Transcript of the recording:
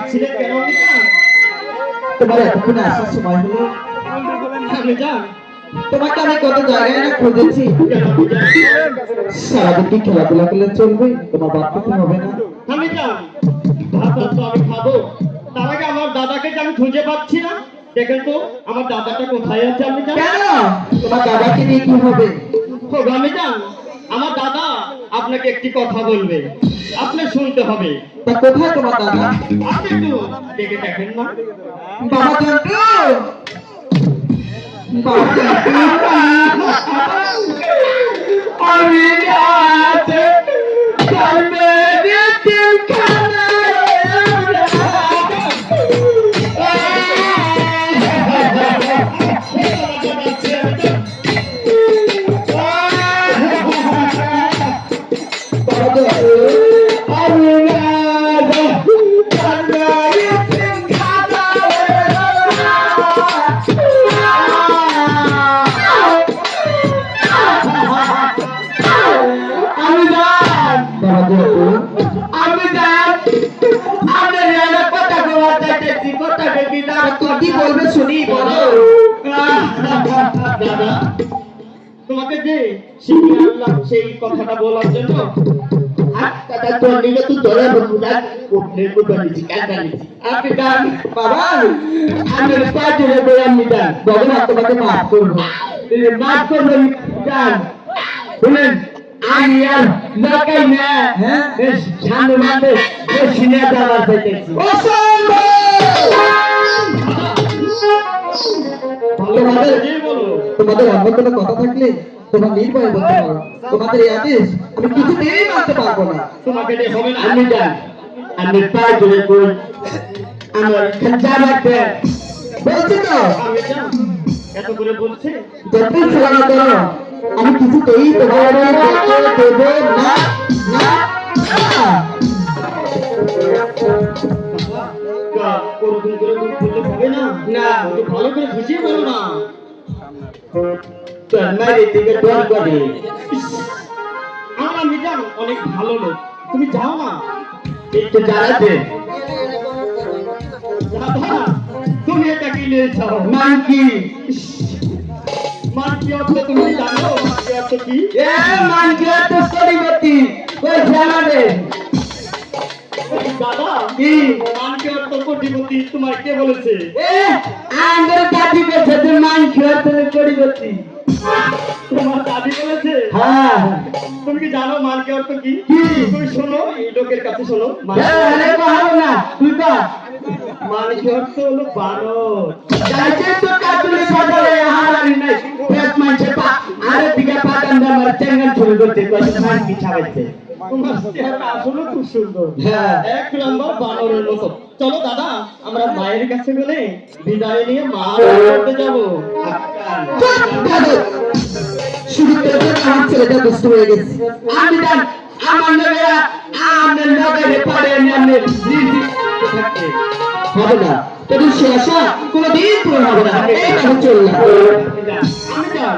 ডাকছিলেন কেন তোমার এতক্ষণে আসার সময় হলো। আমি জান তোমাকে আমি কত জায়গায় না খুঁজেছি? সারাদিন কি খেলাধুলা করলে চলবে? তোমার হবে না। আমি জান ভাত তো আমি খাব। তার আগে আমার দাদাকে যে আমি খুঁজে পাচ্ছি না দেখেন তো আমার দাদাটা কোথায় আছে আমি জান কেন? তোমার দাদাকে নিয়ে কি হবে? আমি জান আমার দাদা আপনাকে একটি কথা বলবে। আপনি শুনতে হবে। তা কোথায় তোমার দাদা? আমি তো দেখে দেখেন না। বাবা বলবে শুনি বলো। দাদা তোমাকে যে শিখিয়ে আনলাম সেই কথাটা বলার জন্য নিলে তোরা বন্ধুরা আপনি বাবা আমি পাঁচ রে আমি যান বাবা তোমাকে মাফ করব মাফ করব যান শুনেন আমি আর লাগাই না। হ্যাঁ। সামনে মাঠে তোমাদের তোমাদের অন্য কোনো কথা থাকলে তোমার নির্ভয় বলতে পারো। তোমাদের এই আদেশ আমি কিছুতেই মানতে পারব না। তোমাকে যে হবে না। আমি যান আমি পাঁচ রে বই আমার খাজা রাখবে বলছি তো। আমি এত করে বলছে। করো কিছুতেই তোমার দেব না। না। না। ওরকম করে মুখ হবে না? না। ভালো করে বুঝিয়ে বলো না। তোর মায়ের দিকে করে। আমার মিজান অনেক ভালো লোক। তুমি যাও না। একটু জানাতে তুমি এটা কি নিয়েছো মান কি মার কি অর্থ তুমি জানো? মার কি অর্থ কি? এ মান কি তো সরিবতি ওই জানাবে দাদা কি মান কি অর্থ কোটিপতি তোমার কে বলেছে? এ দাদি বেছে তুই মান কি তো সরিবতি তোমার দাদি বলেছে? হ্যাঁ। তুমি কি জানো মান কি অর্থ কি? তুমি শোনো এই লোকের কাছে শোনো কহাবো না তুই কর। মান কি অর্থ হলো বানর। যাইতে তো কাটুলি সদরে হারানি নাই। পেট মানছে পা আরে দিকে পাটান দা মার চেঙ্গন শুরু করতে কত মান কি ছাড়াইছে? তোমার চেহারা আসলে খুব সুন্দর হ্যাঁ এক নম্বর বানরের মতো চলো দাদা আমরা মায়ের কাছে গেলে বিদায় নিয়ে মা করতে যাব শুরু করে আমার ছেলেটা দুষ্ট হয়ে গেছে আমি জান আমার লগেরা আমার লগেরে পড়ে আমি থাকতে হবে না তোদের সে আশা কোনোদিন পূরণ হবে না এই কথা চললাম আমি যান